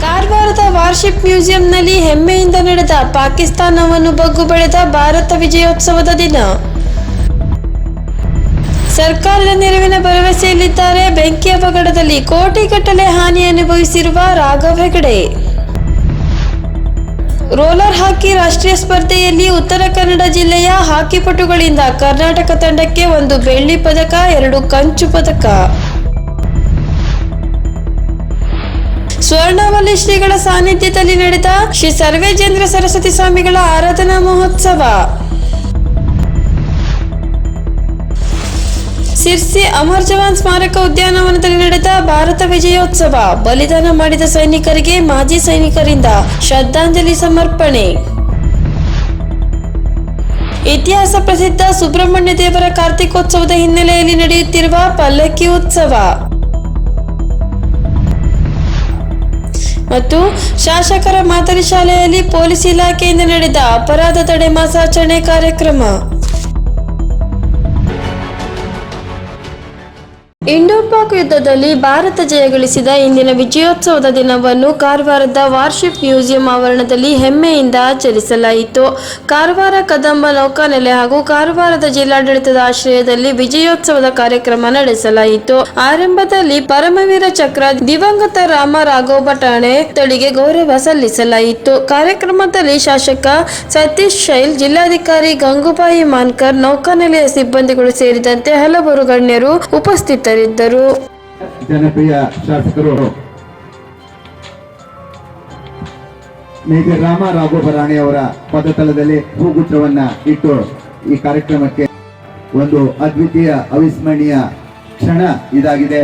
ಕಾರವಾರದ ವಾರ್ಶಿಪ್ ಮ್ಯೂಸಿಯಂನಲ್ಲಿ ಹೆಮ್ಮೆಯಿಂದ ನಡೆದ ಪಾಕಿಸ್ತಾನವನ್ನು ಬಗ್ಗು ಬೆಳೆದ ಭಾರತ ವಿಜಯೋತ್ಸವದ ದಿನ. ಸರ್ಕಾರದ ನೆರವಿನ ಭರವಸೆಯಲ್ಲಿದ್ದಾರೆ. ಬೆಂಕಿ ಅಪಘಡದಲ್ಲಿ ಕೋಟಿಗಟ್ಟಲೆ ಹಾನಿ ಅನುಭವಿಸಿರುವ ರಾಘವ್ ಹೆಗಡೆ. ರೋಲರ್ ಹಾಕಿ ರಾಷ್ಟ್ರೀಯ ಸ್ಪರ್ಧೆಯಲ್ಲಿ ಉತ್ತರ ಕನ್ನಡ ಜಿಲ್ಲೆಯ ಹಾಕಿಪಟುಗಳಿಂದ ಕರ್ನಾಟಕ ತಂಡಕ್ಕೆ ಒಂದು ಬೆಳ್ಳಿ ಪದಕ, ಎರಡು ಕಂಚು ಪದಕ. ಸ್ವರ್ಣವಲ್ಲಿ ಶ್ರೀಗಳ ಸಾನ್ನಿಧ್ಯದಲ್ಲಿ ನಡೆದ ಶ್ರೀ ಸರ್ವೇಜೇಂದ್ರ ಸರಸ್ವತಿ ಸ್ವಾಮಿಗಳ ಆರಾಧನಾ ಮಹೋತ್ಸವ. ಸಿರ್ಸಿ ಅಮರ್ ಜವಾನ್ ಸ್ಮಾರಕ ಉದ್ಯಾನವನದಲ್ಲಿ ನಡೆದ ಭಾರತ ವಿಜಯೋತ್ಸವ. ಬಲಿದಾನ ಮಾಡಿದ ಸೈನಿಕರಿಗೆ ಮಾಜಿ ಸೈನಿಕರಿಂದ ಶ್ರದ್ಧಾಂಜಲಿ ಸಮರ್ಪಣೆ. ಇತಿಹಾಸ ಪ್ರಸಿದ್ಧ ಸುಬ್ರಹ್ಮಣ್ಯ ದೇವರ ಕಾರ್ತಿಕೋತ್ಸವದ ಹಿನ್ನೆಲೆಯಲ್ಲಿ ನಡೆಯುತ್ತಿರುವ ಪಲ್ಲಕ್ಕಿ ಉತ್ಸವ. ಮತ್ತು ಶಾಸಕರ ಮಾದರಿ ಶಾಲೆಯಲ್ಲಿ ಪೊಲೀಸ್ ಇಲಾಖೆಯಿಂದ ನಡೆದ ಅಪರಾಧ ತಡೆ ಮಾಸಾಚರಣೆ ಕಾರ್ಯಕ್ರಮ. ಇಂಡೋ ಪಾಕ್ ಯುದ್ಧದಲ್ಲಿ ಭಾರತ ಜಯಗಳಿಸಿದ ಇಂದಿನ ವಿಜಯೋತ್ಸವದ ದಿನವನ್ನು ಕಾರವಾರದ ವಾರ್ಷಿಪ್ ಮ್ಯೂಸಿಯಂ ಆವರಣದಲ್ಲಿ ಹೆಮ್ಮೆಯಿಂದ ಆಚರಿಸಲಾಯಿತು. ಕಾರವಾರ, ಕದಂಬ, ನೌಕಾನೆಲೆ ಹಾಗೂ ಕಾರವಾರದ ಜಿಲ್ಲಾಡಳಿತದ ಆಶ್ರಯದಲ್ಲಿ ವಿಜಯೋತ್ಸವದ ಕಾರ್ಯಕ್ರಮ ನಡೆಸಲಾಯಿತು. ಆರಂಭದಲ್ಲಿ ಪರಮವೀರ ಚಕ್ರ, ದಿವಂಗತ ರಾಮ ರಾಘವ ಠಾಣೆ ತಳಿಗೆ ಗೌರವ ಸಲ್ಲಿಸಲಾಯಿತು. ಕಾರ್ಯಕ್ರಮದಲ್ಲಿ ಶಾಸಕ ಸತೀಶ್ ಶೈಲ್, ಜಿಲ್ಲಾಧಿಕಾರಿ ಗಂಗೂಬಾಯಿ ಮಾನ್ಕರ್, ನೌಕಾನೆಲೆಯ ಸಿಬ್ಬಂದಿಗಳು ಸೇರಿದಂತೆ ಹಲವರು ಗಣ್ಯರು ಉಪಸ್ಥಿತರಿದ್ದರು. ಜನಪ್ರಿಯ ಶಾಸಕರು ಮೇಜರ್ ರಾಮ ರಾಘೋಬರಾಣಿ ಅವರ ಪದತಲದಲ್ಲಿ ಹೂಗುಚ್ಛವನ್ನ ಇಟ್ಟು ಈ ಕಾರ್ಯಕ್ರಮಕ್ಕೆ ಒಂದು ಅದ್ವಿತೀಯ ಅವಿಸ್ಮರಣೀಯ ಕ್ಷಣ ಇದಾಗಿದೆ.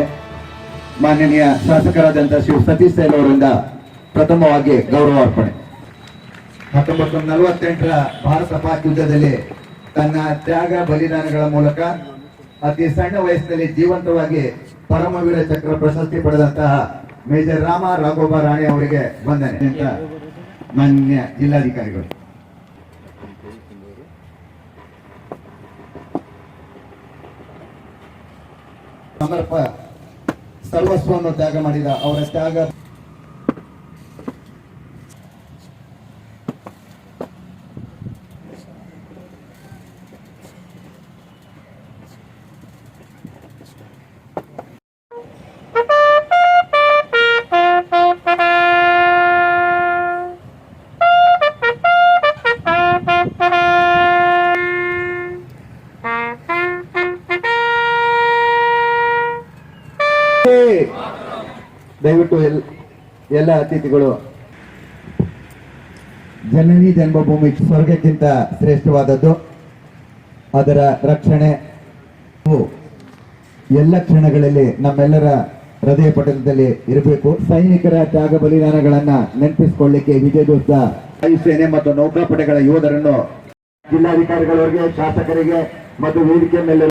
ಮಾನ್ಯನೀಯ ಶಾಸಕರಾದಂತಹ ಶ್ರೀ ಸತೀಶ್ ಸೈಲ್ ಅವರಿಂದ ಪ್ರಥಮವಾಗಿ ಗೌರವಾರ್ಪಣೆ ಹತ್ತೊಂಬತ್ತು ನಲವತ್ತೆಂಟರ ಭಾರತ ಪಾಕ್ ಯುದ್ಧದಲ್ಲಿ ತನ್ನ ತ್ಯಾಗ ಬಲಿದಾನಗಳ ಮೂಲಕ ಅತಿ ಸಣ್ಣ ವಯಸ್ಸಿನಲ್ಲಿ ಜೀವಂತವಾಗಿ ಪರಮವೀರ ಚಕ್ರ ಪ್ರಶಸ್ತಿ ಪಡೆದಂತಹ ಮೇಜರ್ ರಾಮ ರಾಘೋಬ ರಾಣಿ ಅವರಿಗೆ ಬಂದನೆ ಅಂತ ಮಾನ್ಯ ಜಿಲ್ಲಾಧಿಕಾರಿಗಳು. ಸಮರ್ಪ ಸರ್ವಸ್ವವನ್ನು ತ್ಯಾಗ ಮಾಡಿದ ಅವರ ತ್ಯಾಗ ದಯವಿಟ್ಟು ಎಲ್, ಎಲ್ಲ ಅತಿಥಿಗಳು. ಜನನಿ ಜನ್ಮಭೂಮಿ ಸ್ವರ್ಗಕ್ಕಿಂತ ಶ್ರೇಷ್ಠವಾದದ್ದು. ಅದರ ರಕ್ಷಣೆ. ಎಲ್ಲ ಕ್ಷಣಗಳಲ್ಲಿ ನಮ್ಮೆಲ್ಲರ ಹೃದಯ ಪಟಲದಲ್ಲಿ ಇರಬೇಕು. ಸೈನಿಕರ ತ್ಯಾಗ ಬಲಿದಾನಗಳನ್ನ ನೆನಪಿಸಿಕೊಳ್ಳಿಕ್ಕೆ ವಿಜಯದೋಸ್ತ ವಾಯುಸೇನೆ ಮತ್ತು ನೌಕಾಪಡೆಗಳ ಯೋಧರನ್ನು ಜಿಲ್ಲಾಧಿಕಾರಿಗಳವರಿಗೆ, ಶಾಸಕರಿಗೆ ಮತ್ತು ವೇದಿಕೆ ಮೇಲೆ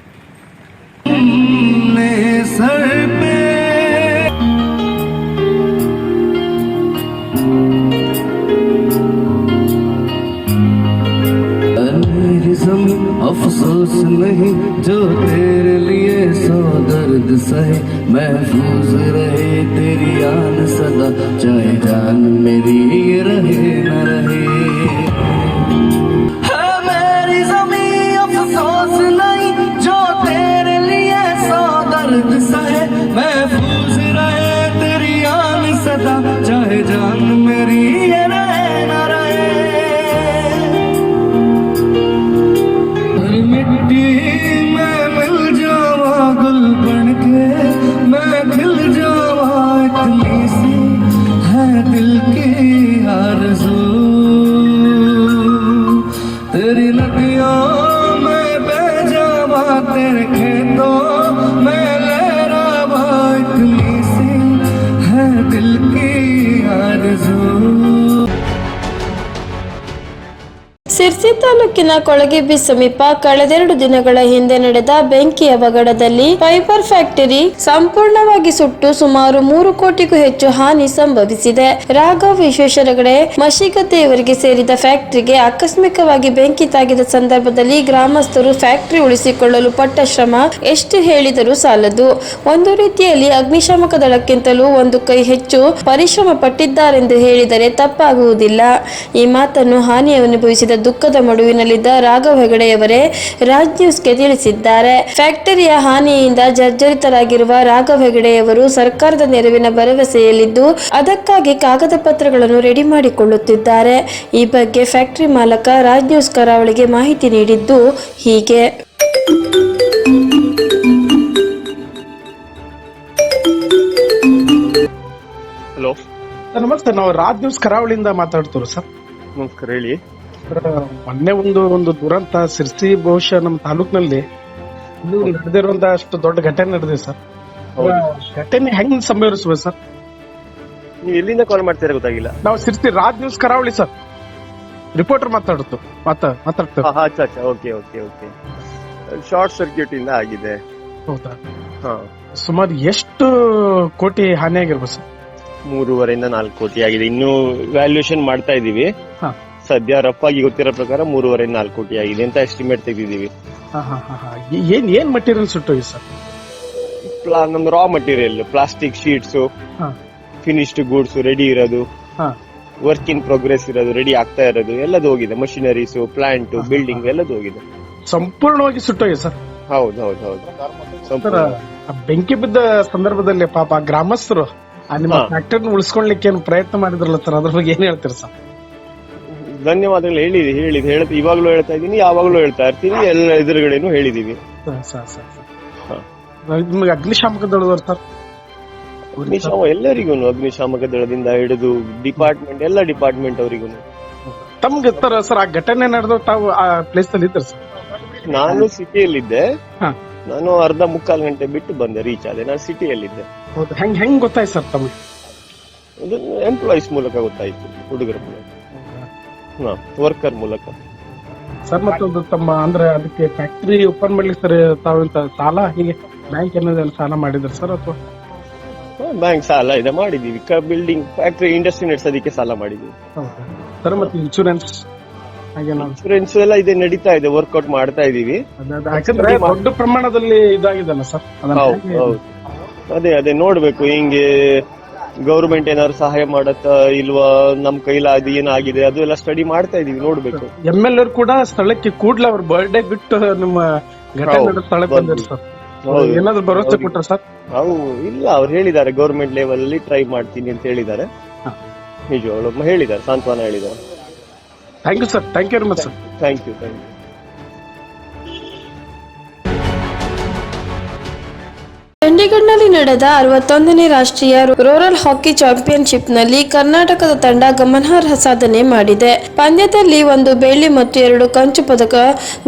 ಶಿರ್ಸಿ ತಾಲೂಕಿನ ಕೊಳಗೆಬ್ಬಿ ಸಮೀಪ ಕಳೆದೆರಡು ದಿನಗಳ ಹಿಂದೆ ನಡೆದ ಬೆಂಕಿ ಅವಘಡದಲ್ಲಿ ಫೈಬರ್ ಫ್ಯಾಕ್ಟರಿ ಸಂಪೂರ್ಣವಾಗಿ ಸುಟ್ಟು ಸುಮಾರು ಮೂರು ಕೋಟಿಗೂ ಹೆಚ್ಚು ಹಾನಿ ಸಂಭವಿಸಿದೆ. ರಾಘವ್ ವಿಶ್ವೇಶ್ವರಗಡೆ ಮಶಿಗದ್ದೆ ಸೇರಿದ ಫ್ಯಾಕ್ಟರಿಗೆ ಆಕಸ್ಮಿಕವಾಗಿ ಬೆಂಕಿ ತಾಗಿದ ಸಂದರ್ಭದಲ್ಲಿ ಗ್ರಾಮಸ್ಥರು ಫ್ಯಾಕ್ಟರಿ ಉಳಿಸಿಕೊಳ್ಳಲು ಪಟ್ಟ ಶ್ರಮ ಎಷ್ಟು ಹೇಳಿದರೂ ಸಾಲದು. ಒಂದು ರೀತಿಯಲ್ಲಿ ಅಗ್ನಿಶಾಮಕ ದಳಕ್ಕಿಂತಲೂ ಒಂದು ಕೈ ಹೆಚ್ಚು ಪರಿಶ್ರಮ ಪಟ್ಟಿದ್ದಾರೆಂದು ಹೇಳಿದರೆ ತಪ್ಪಾಗುವುದಿಲ್ಲ. ಈ ಮಾತನ್ನು ಹಾನಿ ಅನುಭವಿಸಿದ ದುಃಖದ ಮಡುವಿನಲ್ಲಿದ್ದ ರಾಘವ್ ಹೆಗಡೆಯವರೇ ರಾಜ್ ನ್ಯೂಸ್ಗೆ ತಿಳಿಸಿದ್ದಾರೆ. ಫ್ಯಾಕ್ಟರಿಯ ಹಾನಿಯಿಂದ ಜರ್ಜರಿತರಾಗಿರುವ ರಾಘವ್ ಹೆಗಡೆಯವರು ಸರ್ಕಾರದ ನೆರವಿನ ಭರವಸೆಯಲ್ಲಿದ್ದು ಅದಕ್ಕಾಗಿ ಕಾಗದ ಪತ್ರಗಳನ್ನು ರೆಡಿ ಮಾಡಿಕೊಳ್ಳುತ್ತಿದ್ದಾರೆ. ಈ ಬಗ್ಗೆ ಫ್ಯಾಕ್ಟರಿ ಮಾಲಕ ರಾಜ್ ನ್ಯೂಸ್ ಕರಾವಳಿಗೆ ಮಾಹಿತಿ ನೀಡಿದ್ದು ಹೀಗೆ. ಹಲೋ. ಸರ್ ನಮಸ್ತೆ. ನಾವು ರಾಜ್ ನ್ಯೂಸ್ ಕರಾವಳಿಯಿಂದ ಮಾತಾಡ್ತೀವಿ ಸರ್. ನಮಸ್ಕಾರ ಹೇಳಿ. ಮೊನ್ನೆ ಒಂದು ಒಂದು ದುರಂತ ಸಿರ್ಸಿ ಬಹುಶಃ ನಮ್ಮ ತಾಲೂಕಿನಲ್ಲಿ ಇನ್ನು ನಡೆದಿರುವಂತ ಅಷ್ಟು ದೊಡ್ಡ ಘಟನೆ ನಡೆದಿದೆ ಸರ್. ಘಟನೆ ಹೆಂಗ್ ಸಂಭವಿಸುವ ಸರ್? ನೀವು ಎಲ್ಲಿಂದ ಕಾಲ್ ಮಾಡ್ತೀರಾ ಗೊತ್ತಾಗಿಲ್ಲ. ನಾವು Sirsi Raj news Karavali sir. Reporter ಮಾತಾಡುತ್ತು ಮಾತಾ ಮಾತಾಡ್ತು ಅಚ್ಚಾ ಅಚ್ಚಾ okay okay okay. Short circuit ಇಂದ ಆಗಿದೆ. ಹೌದಾ? ಹಾ. ಸುಮಾರು ಎಷ್ಟು ಕೋಟಿ ಹಾನಿ ಆಗಿರ್ಬೋದು ಸರ್? ಮೂರುವರೆಯಿಂದ ನಾಲ್ಕು ಕೋಟಿ ಆಗಿದೆ. ಇನ್ನು ವ್ಯಾಲ್ಯೂಯೇಷನ್ ಮಾಡ್ತಾ ಇದೀವಿ. ಹಾ. ಸದ್ಯ ರಫ್ ಆಗಿ ಗೊತ್ತಿರೋ ಪ್ರಕಾರ ಮೂರುವರೆ ನಾಲ್ಕು ಕೋಟಿ ಆಗಿದೆ ಅಂತ ಎಸ್ಟಿಮೇಟ್ ತೆಗೆದಿದ್ದೀವಿ. ಹಾ, ಹಾ, ಹಾ, ಹಾ. ಏ- ಏನ್ ಏನ್ ಮಟೀರಿಯಲ್ ಸುಟ್ಟೋಗಿ ಸರ್? ಪ್ಲಾ ನಮ್ದು ರಾ ಮಟೀರಿಯಲ್ ಪ್ಲಾಸ್ಟಿಕ್ ಶೀಟ್ಸ್ ಹಾ, ಫಿನಿಶ್ಡ್ ಗೂಡ್ಸ್ ರೆಡಿ ಇರೋದು ಹಾ. ವರ್ಕ್ ಇನ್ ಪ್ರೋಗ್ರೆಸ್ ಇರೋದು ರೆಡಿ ಆಗ್ತಾ ಇರೋದು ಎಲ್ಲದು ಹೋಗಿದೆ. ಮಷಿನರೀಸ್ ಪ್ಲಾಂಟ್ ಬಿಲ್ಡಿಂಗ್ ಎಲ್ಲದು ಹೋಗಿದೆ. ಸಂಪೂರ್ಣವಾಗಿ ಸುಟ್ಟೋಗಿ ಸರ್? ಹೌದು ಹೌದು ಹೌದು. ಸರ್ ಸಂಪೂರ್ಣ. ಆ ಬೆಂಕಿ ಬಿದ್ದ ಸಂದರ್ಭದಲ್ಲಿ ಪಾಪ ಆ ಗ್ರಾಮಸ್ಥರು ಆ ನಿಮ್ಮ ಏನು ಪ್ರಯತ್ನ ಮಾಡಿದ್ರಲ್ಲ ಸರ್? ಅದ್ರ ಬಗ್ಗೆ ಏನ್ ಹೇಳ್ತೀರಾ ಸರ್? ಧನ್ಯವಾದಗಳು ಹೇಳಿದಿ ಹೇಳಿದ್ ಹೇಳ್ತಾ ಇವಾಗ್ಲೂ ಹೇಳ್ತಾ ಇದ್ದೀನಿ ಯಾವಾಗ್ಲೂ ಹೇಳ್ತಾ ಇರ್ತೀನಿ ಎಲ್ಲ ಎದುರುಗಡೆನೂ ಹೇಳಿದೀವಿ ನಿಮಗೆ. ಅಗ್ನಿಶಾಮಕ ದಳದವ್ರು ಸರ್ ಅಗ್ನಿಶಾಮ ಎಲ್ಲರಿಗೂ ಅಗ್ನಿಶಾಮಕ ದಳದಿಂದ ಹಿಡಿದು ಡಿಪಾರ್ಟ್ಮೆಂಟ್ ಎಲ್ಲ ಡಿಪಾರ್ಟ್ಮೆಂಟ್ ಅವರಿಗೂ ತಮ್ಗೆ ಸರ್ ಆ ಘಟನೆ ನಡೆದ ತಾವು ಆ ಪ್ಲೇಸ್ ಅಲ್ಲಿ ಇದ್ದಾರೆ ಸರ್? ನಾನು ಸಿಟಿಯಲ್ಲಿದ್ದೆ. ನಾನು ಅರ್ಧ ಮುಕ್ಕಾಲು ಗಂಟೆ ಬಿಟ್ಟು ಬಂದೆ ರೀಚ್ ಆದೆ. ನಾನು ಸಿಟಿಯಲ್ಲಿದ್ದೆ. ಹೆಂಗ್ ಹೆಂಗ್ ಗೊತ್ತಾಯ್ತು ಸರ್ ತಮಗೆ? ಎಂಪ್ಲಾಯೀಸ್ ಮೂಲಕ ಗೊತ್ತಾಯ್ತು ಹುಡುಗರ ಮೂಲಕ. ವರ್ಕರ್ ಮೂಲಕ. ಸರ್ ಮತ್ತೊಂದು ತಮ್ಮ ಅಂದ್ರೆ ಅದಕ್ಕೆ ಫ್ಯಾಕ್ಟರಿ ಓಪನ್ ಮಾಡ್ಲಿಕ್ಕೆ ಸರ್ ತಾವಂತ ಸಾಲ ಹೀಗೆ ಬ್ಯಾಂಕ್ ಏನಾದ್ರು ಸಾಲ ಮಾಡಿದ್ರೆ ಸರ್ ಅಥವಾ? ಬ್ಯಾಂಕ್ ಸಾಲ ಇದೆ ಮಾಡಿದೀವಿ ಬಿಲ್ಡಿಂಗ್ ಫ್ಯಾಕ್ಟ್ರಿ ಇಂಡಸ್ಟ್ರಿ ನಡೆಸೋದಕ್ಕೆ ಸಾಲ ಮಾಡಿದೀವಿ ಸರ್ ಮತ್ತೆ ಇನ್ಶೂರೆನ್ಸ್ ಇನ್ಸೂರೆನ್ಸ್ ಎಲ್ಲ ಇದೆ ನಡೀತಾ ಇದೆ ವರ್ಕೌಟ್ ಮಾಡ್ತಾ ಇದೀವಿ ದೊಡ್ಡ ಪ್ರಮಾಣದಲ್ಲಿ ಇದಾಗಿದಲ್ಲ ಸರ್ ಹೌದು ಹೌದು. ಅದೇ ಅದೇ ನೋಡ್ಬೇಕು ಹಿಂಗೆ ಗೌರ್ಮೆಂಟ್ ಏನಾದ್ರು ಸಹಾಯ ಮಾಡತ್ತ ಇಲ್ವಾ? ನಮ್ ಕೈಲಾದ ಏನಾಗಿದೆ? ಅದು ಎಲ್ಲ ಸ್ಟಡಿ ಮಾಡ್ತಾ ಇದೀವಿ ನೋಡ್ಬೇಕು. ಎಂ ಎಲ್ ಅವ್ರು ಕೂಡ ಸ್ಥಳಕ್ಕೆ ಕೂಡ್ಲೇ ಅವ್ರ ಬರ್ಡೇ ಬಿಟ್ಟು ನಿಮ್ಮ ಘಟನೆ ಹೌದು, ನಡೆದ ಸ್ಥಳಕ್ಕೆ ಬಂದ್ರು. ಸರ್. ಹೌದು. ಏನಾದ್ರು ಭರವಸೆ ಕೊಟ್ರ ಸರ್? ಅವು ಇಲ್ಲ ಅವ್ರು ಹೇಳಿದ್ದಾರೆ ಗೌರ್ಮೆಂಟ್ ಲೆವೆಲ್ ಅಲ್ಲಿ ಟ್ರೈ ಮಾಡ್ತೀನಿ ಅಂತ ಹೇಳಿದ್ದಾರೆ. ಹಾ. ನಿಜವಾಗ್ಲು ಹೇಳಿದ್ದಾರೆ ಸಾಂತ್ವನ ಹೇಳಿದ್ದಾರೆ. Thank you sir thank you very much sir thank you thank you ನಡೆದ ಅರವತ್ತೊಂದನೇ ರಾಷ್ಟ್ರೀಯ ರೂರಲ್ ಹಾಕಿ ಚಾಂಪಿಯನ್ಶಿಪ್ನಲ್ಲಿ ಕರ್ನಾಟಕದ ತಂಡ ಗಮನಾರ್ಹ ಸಾಧನೆ ಮಾಡಿದೆ. ಪಂದ್ಯದಲ್ಲಿ ಒಂದು ಬೆಳ್ಳಿ ಮತ್ತು ಎರಡು ಕಂಚು ಪದಕ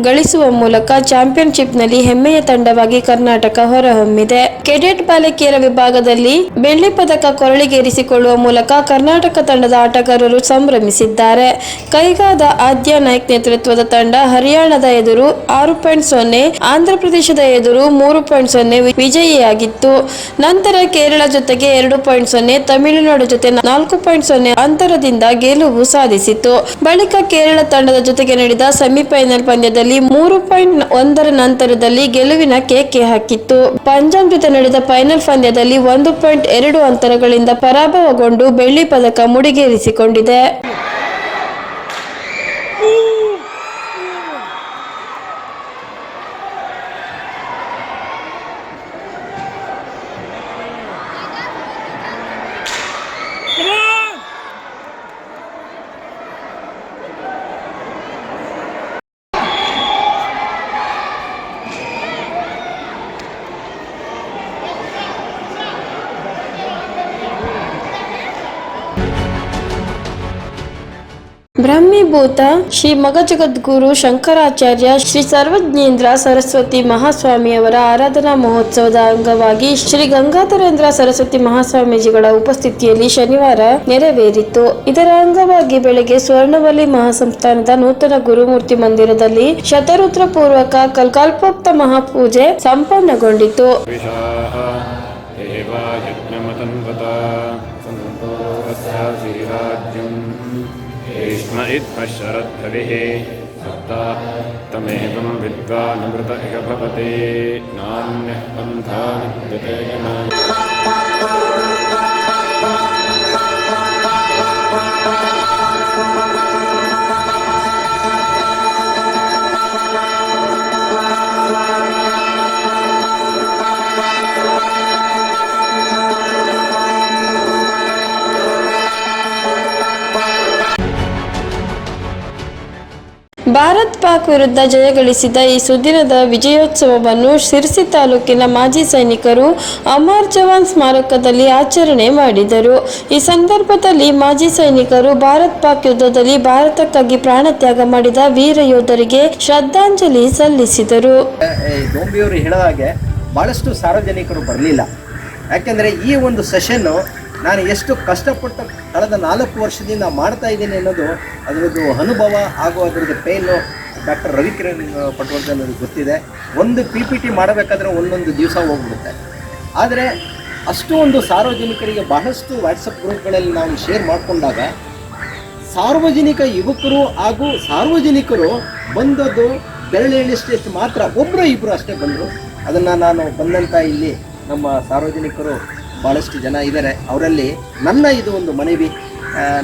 ಗಳಿಸುವ ಮೂಲಕ ಚಾಂಪಿಯನ್ಶಿಪ್ನಲ್ಲಿ ಹೆಮ್ಮೆಯ ತಂಡವಾಗಿ ಕರ್ನಾಟಕ ಹೊರಹೊಮ್ಮಿದೆ. ಕೆಡೆಟ್ ಬಾಲಕಿಯರ ವಿಭಾಗದಲ್ಲಿ ಬೆಳ್ಳಿ ಪದಕ ಕೊರಳಿಗೇರಿಸಿಕೊಳ್ಳುವ ಮೂಲಕ ಕರ್ನಾಟಕ ತಂಡದ ಆಟಗಾರರು ಸಂಭ್ರಮಿಸಿದ್ದಾರೆ. ಕೈಗಾದ ಆದ್ಯ ನಾಯ್ಕ್ ನೇತೃತ್ವದ ತಂಡ ಹರಿಯಾಣದ ಎದುರು ಆರು ಪಾಯಿಂಟ್ ಸೊನ್ನೆ, ಆಂಧ್ರಪ್ರದೇಶದ ಎದುರು ಮೂರು ಪಾಯಿಂಟ್ ಸೊನ್ನೆ ವಿಜಯಿಯಾಗಿತ್ತು. ನಂತರ ಕೇರಳ ಜೊತೆಗೆ ಎರಡು ಪಾಯಿಂಟ್ ಸೊನ್ನೆ, ತಮಿಳುನಾಡು ಜೊತೆ ನಾಲ್ಕು ಪಾಯಿಂಟ್ ಸೊನ್ನೆ ಅಂತರದಿಂದ ಗೆಲುವು ಸಾಧಿಸಿತು ಬಳಿಕ ಕೇರಳ ತಂಡದ ಜೊತೆಗೆ ನಡೆದ ಸೆಮಿಫೈನಲ್ ಪಂದ್ಯದಲ್ಲಿ ಮೂರು ಪಾಯಿಂಟ್ ಒಂದರ ನಂತರದಲ್ಲಿ ಗೆಲುವಿನ ಕೇಕೆ ಹಾಕಿತ್ತು. ಪಂಜಾಬ್ ಜೊತೆ ನಡೆದ ಫೈನಲ್ ಪಂದ್ಯದಲ್ಲಿ ಒಂದು ಪಾಯಿಂಟ್ ಎರಡು ಅಂತರಗಳಿಂದ ಪರಾಭವಗೊಂಡು ಬೆಳ್ಳಿ ಪದಕ ಮುಡಿಗೇರಿಸಿಕೊಂಡಿದೆ. ಬ್ರಹ್ಮೀಭೂತ, ಶ್ರೀ ಮಗಜಗದ್ಗುರು ಶಂಕರಾಚಾರ್ಯ, ಶ್ರೀ ಸರ್ವಜ್ಞೇಂದ್ರ ಸರಸ್ವತಿ ಮಹಾಸ್ವಾಮಿಯವರ ಆರಾಧನಾ ಮಹೋತ್ಸವದ ಅಂಗವಾಗಿ ಶ್ರೀ ಗಂಗಾಧರೇಂದ್ರ ಸರಸ್ವತಿ ಮಹಾಸ್ವಾಮೀಜಿಗಳ ಉಪಸ್ಥಿತಿಯಲ್ಲಿ ಶನಿವಾರ ನೆರವೇರಿತು. ಇದರ ಅಂಗವಾಗಿ ಬೆಳಗ್ಗೆ ಸ್ವರ್ಣವಲ್ಲಿ ಮಹಾಸಂಸ್ಥಾನದ ನೂತನ ಗುರುಮೂರ್ತಿ ಮಂದಿರದಲ್ಲಿ ಶತರುದ್ರ ಪೂರ್ವಕ ಕಲ್ಕಾಲ್ಪೋಕ್ತ ಮಹಾಪೂಜೆ ಸಂಪನ್ನಗೊಂಡಿತು. भीष्म इत्पश्शरद्भविः सप्ता तमेवं विद्वानमृत इह भवते नान्यः पन्था विद्यते ಭಾರತ್ ಪಾಕ್ ವಿರುದ್ಧ ಜಯಗಳಿಸಿದ ಈ ಸುದಿನದ ವಿಜಯೋತ್ಸವವನ್ನು ಶಿರಸಿ ತಾಲೂಕಿನ ಮಾಜಿ ಸೈನಿಕರು ಅಮರ್ ಜವಾನ್ ಸ್ಮಾರಕದಲ್ಲಿ ಆಚರಣೆ ಮಾಡಿದರು. ಈ ಸಂದರ್ಭದಲ್ಲಿ ಮಾಜಿ ಸೈನಿಕರು ಭಾರತ್ ಪಾಕ್ ಯುದ್ಧದಲ್ಲಿ ಭಾರತಕ್ಕಾಗಿ ಪ್ರಾಣತ್ಯಾಗ ಮಾಡಿದ ವೀರ ಯೋಧರಿಗೆ ಶ್ರದ್ಧಾಂಜಲಿ ಸಲ್ಲಿಸಿದರು. ಭಾಳಷ್ಟು ಸಾರ್ವಜನಿಕರು ಬರಲಿಲ್ಲ. ಯಾಕೆಂದರೆ ಈ ಒಂದು ಸೆಷನ್ನು ನಾನು ಎಷ್ಟು ಕಷ್ಟಪಟ್ಟು ಕಳೆದ ನಾಲ್ಕು ವರ್ಷದಿಂದ ಮಾಡ್ತಾ ಇದ್ದೀನಿ ಅನ್ನೋದು ಅದರದ್ದು ಅನುಭವ ಹಾಗೂ ಅದರದ್ದು ಪೇನು ಡಾಕ್ಟರ್ ರವಿಕಿರಣ್ ಪಟ್ವರ್ಧನ್ ನನಗೆ ಗೊತ್ತಿದೆ. ಒಂದು ಪಿ ಪಿ ಟಿ ಮಾಡಬೇಕಾದ್ರೆ ಒಂದೊಂದು ದಿವಸ ಹೋಗ್ಬಿಡುತ್ತೆ. ಆದರೆ ಅಷ್ಟು ಒಂದು ಸಾರ್ವಜನಿಕರಿಗೆ ಬಹಳಷ್ಟು ವಾಟ್ಸಪ್ ಗ್ರೂಪ್ಗಳಲ್ಲಿ ನಾವು ಶೇರ್ ಮಾಡಿಕೊಂಡಾಗ ಸಾರ್ವಜನಿಕ ಯುವಕರು ಹಾಗೂ ಸಾರ್ವಜನಿಕರು ಬಂದದ್ದು ಬೆರಳೆಣಿಸ್ಟೆಷ್ಟು ಮಾತ್ರ ಒಬ್ಬರು ಇಬ್ಬರು ಅಷ್ಟೇ ಬಂದರು. ಅದನ್ನು ನಾನು ಬಂದಂಥ ಇಲ್ಲಿ ನಮ್ಮ ಸಾರ್ವಜನಿಕರು ಭಾಳಷ್ಟು ಜನ ಇದ್ದಾರೆ ಅವರಲ್ಲಿ ನನ್ನ ಇದು ಒಂದು ಮನವಿ.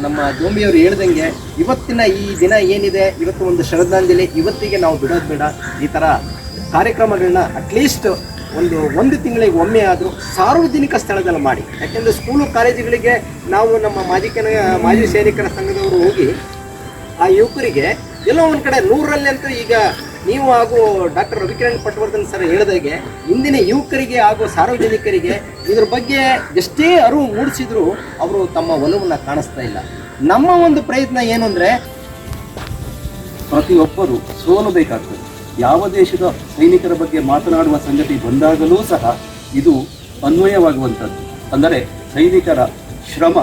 ನಮ್ಮ ಜೋಂಬಿಯವರು ಹೇಳ್ದಂಗೆ ಇವತ್ತಿನ ಈ ದಿನ ಏನಿದೆ, ಇವತ್ತು ಒಂದು ಶ್ರದ್ಧಾಂಜಲಿ ಇವತ್ತಿಗೆ ನಾವು ಬಿಡೋದು ಬೇಡ. ಈ ಥರ ಕಾರ್ಯಕ್ರಮಗಳನ್ನ ಅಟ್ಲೀಸ್ಟ್ ಒಂದು ಒಂದು ತಿಂಗಳಿಗೆ ಒಮ್ಮೆ ಆದರೂ ಸಾರ್ವಜನಿಕ ಸ್ಥಳದಲ್ಲಿ ಮಾಡಿ. ಯಾಕೆಂದರೆ ಸ್ಕೂಲು ಕಾಲೇಜುಗಳಿಗೆ ನಾವು ನಮ್ಮ ಮಾಜಿ ಕನ, ಮಾಜಿ ಸೈನಿಕರ ಸಂಘದವರು ಹೋಗಿ ಆ ಯುವಕರಿಗೆ ಎಲ್ಲೋ ಒಂದು ಕಡೆ ನೂರರಲ್ಲಿ ಅಂತೂ ಈಗ ನೀವು ಹಾಗೂ ಡಾಕ್ಟರ್ ರವಿಕಿರಣ್ ಪಟ್ವರ್ಧನ್ ಸರ್ ಹೇಳಿದಾಗೆ, ಇಂದಿನ ಯುವಕರಿಗೆ ಹಾಗೂ ಸಾರ್ವಜನಿಕರಿಗೆ ಇದ್ರ ಬಗ್ಗೆ ಎಷ್ಟೇ ಅರಿವು ಮೂಡಿಸಿದ್ರು ಅವರು ತಮ್ಮ ಒಲವನ್ನು ಕಾಣಿಸ್ತಾ ಇಲ್ಲ. ನಮ್ಮ ಒಂದು ಪ್ರಯತ್ನ ಏನು ಅಂದರೆ, ಪ್ರತಿಯೊಬ್ಬರು ಸೋಲಬೇಕಾಗ್ತದೆ ಯಾವ ದೇಶದ ಸೈನಿಕರ ಬಗ್ಗೆ ಮಾತನಾಡುವ ಸಂಗತಿ ಬಂದಾಗಲೂ ಸಹ ಇದು ಅನ್ವಯವಾಗುವಂಥದ್ದು. ಅಂದರೆ ಸೈನಿಕರ ಶ್ರಮ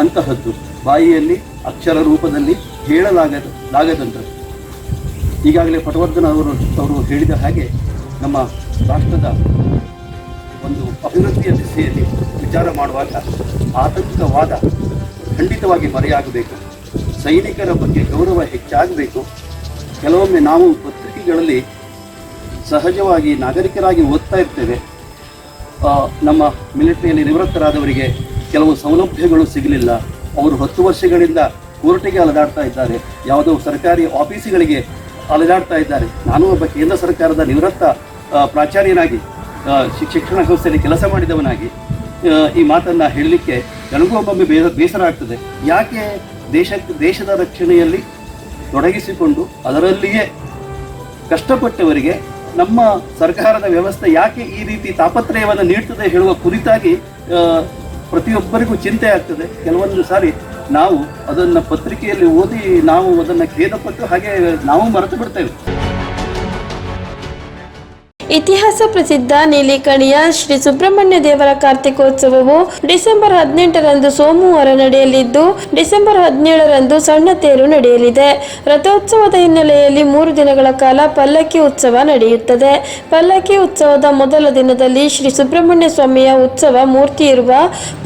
ಅಂತಹದ್ದು. ಬಾಯಿಯಲ್ಲಿ ಅಕ್ಷರ ರೂಪದಲ್ಲಿ ಹೇಳಲಾಗದ, ಲಾಗದಂಥದ್ದು. ಈಗಾಗಲೇ ಪಟವರ್ಧನ ಅವರು ಅವರು ಹೇಳಿದ ಹಾಗೆ ನಮ್ಮ ರಾಷ್ಟ್ರದ ಒಂದು ಅಭಿವೃದ್ಧಿಯ ದಿಸೆಯಲ್ಲಿ ವಿಚಾರ ಮಾಡುವಾಗ ಆತಂಕವಾದ ಖಂಡಿತವಾಗಿ ಮರೆಯಾಗಬೇಕು. ಸೈನಿಕರ ಬಗ್ಗೆ ಗೌರವ ಹೆಚ್ಚಾಗಬೇಕು. ಕೆಲವೊಮ್ಮೆ ನಾವು ಪತ್ರಿಕೆಗಳಲ್ಲಿ ಸಹಜವಾಗಿ ನಾಗರಿಕರಾಗಿ ಓದ್ತಾ ಇರ್ತೇವೆ. ನಮ್ಮ ಮಿಲಿಟರಿಯಲ್ಲಿ ನಿವೃತ್ತರಾದವರಿಗೆ ಕೆಲವು ಸೌಲಭ್ಯಗಳು ಸಿಗಲಿಲ್ಲ. ಅವರು ಹತ್ತು ವರ್ಷಗಳಿಂದ ಕೋರ್ಟಿಗೆ ಅಲೆದಾಡ್ತಾ ಇದ್ದಾರೆ. ಯಾವುದೋ ಸರ್ಕಾರಿ ಆಫೀಸುಗಳಿಗೆ ಅಲೆದಾಡ್ತಾ ಇದ್ದಾರೆ. ನಾನು ಒಬ್ಬ ಕೇಂದ್ರ ಸರ್ಕಾರದ ನಿವೃತ್ತ ಪ್ರಾಚಾರ್ಯನಾಗಿ ಶಿಕ್ಷಣ ಸಂಸ್ಥೆಯಲ್ಲಿ ಕೆಲಸ ಮಾಡಿದವನಾಗಿ ಈ ಮಾತನ್ನು ಹೇಳಲಿಕ್ಕೆ ನನಗೂ ಒಬ್ಬೊಮ್ಮೆ ಬೇಸ, ಬೇಸರ ಆಗ್ತದೆ. ಯಾಕೆ ದೇಶಕ್ಕೆ ದೇಶದ ರಕ್ಷಣೆಯಲ್ಲಿ ತೊಡಗಿಸಿಕೊಂಡು ಅದರಲ್ಲಿಯೇ ಕಷ್ಟಪಟ್ಟವರಿಗೆ ನಮ್ಮ ಸರ್ಕಾರದ ವ್ಯವಸ್ಥೆ ಯಾಕೆ ಈ ರೀತಿ ತಾಪತ್ರಯವನ್ನು ನೀಡ್ತದೆ ಹೇಳುವ ಕುರಿತಾಗಿ ಪ್ರತಿಯೊಬ್ಬರಿಗೂ ಚಿಂತೆ ಆಗ್ತದೆ. ಕೆಲವೊಂದು ಸಾರಿ ನಾವು ಅದನ್ನು ಪತ್ರಿಕೆಯಲ್ಲಿ ಓದಿ ನಾವು ಅದನ್ನು ಖೇದಪಟ್ಟು ಹಾಗೆ ನಾವು ಮರೆತು ಬಿಡ್ತೇವೆ. ಇತಿಹಾಸ ಪ್ರಸಿದ್ಧ ನೀಲಿಕಣಿಯ ಶ್ರೀ ಸುಬ್ರಹ್ಮಣ್ಯ ದೇವರ ಕಾರ್ತಿಕೋತ್ಸವವು ಡಿಸೆಂಬರ್ ಹದಿನೆಂಟರಂದು ಸೋಮವಾರ ನಡೆಯಲಿದ್ದು, ಡಿಸೆಂಬರ್ ಹದಿನೇಳರಂದು ಸಣ್ಣ ತೇರು ನಡೆಯಲಿದೆ. ರಥೋತ್ಸವದ ಹಿನ್ನೆಲೆಯಲ್ಲಿ ಮೂರು ದಿನಗಳ ಕಾಲ ಪಲ್ಲಕ್ಕಿ ಉತ್ಸವ ನಡೆಯುತ್ತದೆ. ಪಲ್ಲಕ್ಕಿ ಉತ್ಸವದ ಮೊದಲ ದಿನದಲ್ಲಿ ಶ್ರೀ ಸುಬ್ರಹ್ಮಣ್ಯ ಸ್ವಾಮಿಯ ಉತ್ಸವ ಮೂರ್ತಿ ಇರುವ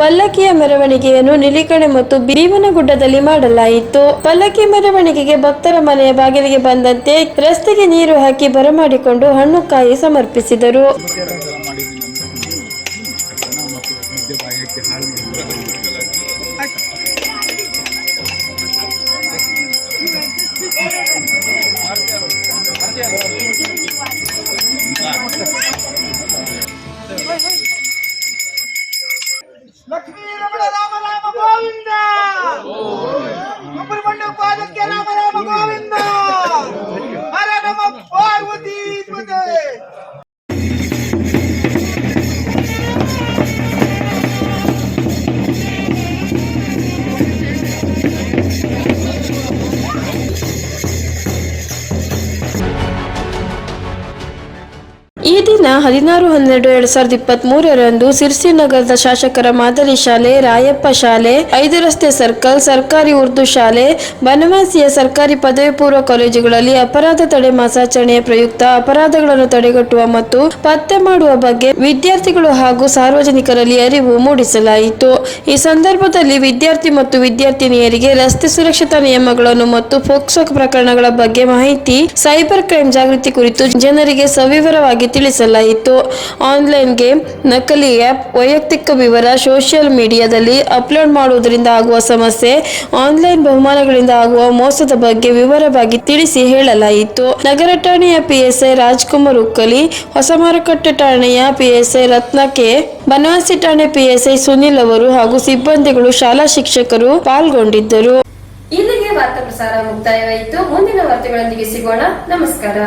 ಪಲ್ಲಕ್ಕಿಯ ಮೆರವಣಿಗೆಯನ್ನು ನಿಲಿಕಣೆ ಮತ್ತು ಭೀಮನಗುಡ್ಡದಲ್ಲಿ ಮಾಡಲಾಯಿತು. ಪಲ್ಲಕ್ಕಿ ಮೆರವಣಿಗೆಗೆ ಭಕ್ತರ ಮನೆಯ ಬಾಗಿಲಿಗೆ ಬಂದಂತೆ ರಸ್ತೆಗೆ ನೀರು ಹಾಕಿ ಬರಮಾಡಿಕೊಂಡು ಹಣ್ಣು ಕಾಯಿ ಸಮರ್ಪಿಸಿದರು. ದಿನ ಹದಿನಾರು ಹನ್ನೆರಡು ಎರಡ್ ಸಾವಿರದ ಇಪ್ಪತ್ತ್ ಮೂರರಂದು ಸಿರ್ಸಿ ನಗರದ ಶಾಸಕರ ಮಾದರಿ ಶಾಲೆ, ರಾಯಪ್ಪ ಶಾಲೆ, ಐದು ರಸ್ತೆ ಸರ್ಕಲ್, ಸರ್ಕಾರಿ ಉರ್ದು ಶಾಲೆ, ಬನವಾಸಿಯ ಸರ್ಕಾರಿ ಪದವಿ ಪೂರ್ವ ಕಾಲೇಜುಗಳಲ್ಲಿ ಅಪರಾಧ ತಡೆ ಮಾಸಾಚರಣೆಯ ಪ್ರಯುಕ್ತ ಅಪರಾಧಗಳನ್ನು ತಡೆಗಟ್ಟುವ ಮತ್ತು ಪತ್ತೆ ಮಾಡುವ ಬಗ್ಗೆ ವಿದ್ಯಾರ್ಥಿಗಳು ಹಾಗೂ ಸಾರ್ವಜನಿಕರಲ್ಲಿ ಅರಿವು ಮೂಡಿಸಲಾಯಿತು. ಈ ಸಂದರ್ಭದಲ್ಲಿ ವಿದ್ಯಾರ್ಥಿ ಮತ್ತು ವಿದ್ಯಾರ್ಥಿನಿಯರಿಗೆ ರಸ್ತೆ ಸುರಕ್ಷತಾ ನಿಯಮಗಳನ್ನು ಮತ್ತು ಫೋಕ್ಸೋ ಪ್ರಕರಣಗಳ ಬಗ್ಗೆ ಮಾಹಿತಿ, ಸೈಬರ್ ಕ್ರೈಮ್ ಜಾಗೃತಿ ಕುರಿತು ಜನರಿಗೆ ಸವಿವರವಾಗಿ ತಿಳಿಸಲಾಯಿತು. ಆನ್ಲೈನ್ ಗೇಮ್ ನಕಲಿ ಆ್ಯಪ್ ವೈಯಕ್ತಿಕ ವಿವರ ಸೋಷಿಯಲ್ ಮೀಡಿಯಾದಲ್ಲಿ ಅಪ್ಲೋಡ್ ಮಾಡುವುದರಿಂದ ಆಗುವ ಸಮಸ್ಯೆ, ಆನ್ಲೈನ್ ಬಹುಮಾನಗಳಿಂದ ಆಗುವ ಮೋಸದ ಬಗ್ಗೆ ವಿವರವಾಗಿ ತಿಳಿಸಿ ಹೇಳಲಾಯಿತು. ನಗರ ಠಾಣೆಯ ಪಿಎಸ್ಐ ರಾಜ್ಕುಮಾರ್ ಉಕ್ಕಲಿ ಹೊಸ ಮಾರುಕಟ್ಟೆ ಠಾಣೆಯ ಪಿಎಸ್ಐ ರತ್ನ ಕೆ. ಬನವಾಸಿ ಠಾಣೆ ಪಿಎಸ್ಐ ಸುನಿಲ್ ಅವರು ಹಾಗೂ ಸಿಬ್ಬಂದಿಗಳು ಶಾಲಾ ಶಿಕ್ಷಕರು ಪಾಲ್ಗೊಂಡಿದ್ದರು. ಇಲ್ಲಿಗೆ ವಾರ್ತಾ ಪ್ರಸಾರ ಮುಕ್ತಾಯವಾಯಿತು. ಮುಂದಿನ ವಾರ್ತೆಗಳೊಂದಿಗೆ ಸಿಗೋಣ. ನಮಸ್ಕಾರ.